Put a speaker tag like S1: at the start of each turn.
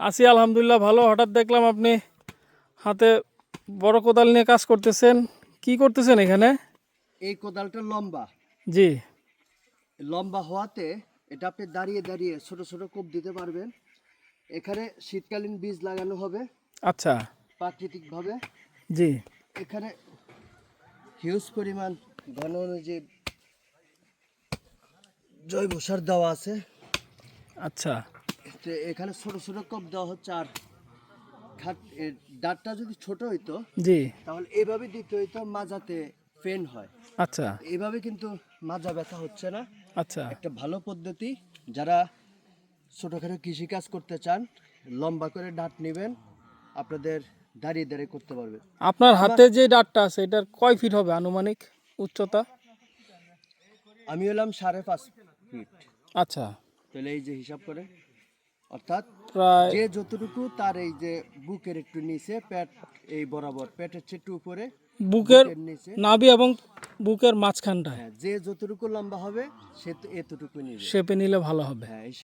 S1: আছি আলহামদুলিল্লাহ ভালো। হঠাৎ দেখলাম আপনি হাতে বড় কোদাল নিয়ে কাজ করতেছেন। কি করতেছেন এখানে?
S2: এই কোদালটা লম্বা।
S1: জি।
S2: লম্বা হওয়াতে এটা আপনি দাঁড়িয়ে দাঁড়িয়ে ছোট ছোট কোপ দিতে পারবেন। এখানে শীতকালীন বীজ লাগানো হবে
S1: আচ্ছা।
S2: প্রাকৃতিকভাবে।
S1: জি।
S2: এখানে হিউজ পরিমাণ ঘন অনুযায়ী জৈব সার দেওয়া আছে।
S1: আচ্ছা।
S2: এখানে ছোট ছোট কোপ দেওয়া হচ্ছে আর ডাটটা যদি ছোট হইতো
S1: জি।
S2: তাহলে এভাবে দিতে হইতো মাজাতে পেন হয়।
S1: আচ্ছা।
S2: এভাবে কিন্তু মাজা ব্যথা হচ্ছে না।
S1: আচ্ছা।
S2: একটা ভালো পদ্ধতি। যারা ছোটোখাটো কৃষিকাজ করতে চান লম্বা করে ডাট নেবেন আপনাদের দাঁড়িয়ে দাঁড়িয়ে করতে পারবে।
S1: আপনার হাতে যে ডাটটা আছে এটার কয় ফিট হবে আনুমানিক উচ্চতা?
S2: আমি হলাম সাড়ে পাঁচ ফিট।
S1: আচ্ছা।
S2: তাহলে এই যে হিসাব করে অর্থাৎ
S1: প্রায়
S2: যে যতটুকু তার এই যে বুকের একটু নিচে পেট এই বরাবর পেটের চেয়ে উপরে
S1: বুকের
S2: নিচে।
S1: নাভি এবং বুকের মাঝখানটা
S2: হ্যাঁ যে যতটুকু লম্বা হবে সে এতটুকু নিবে।
S1: শেপে নিলে ভালো হবে।
S2: হ্যাঁ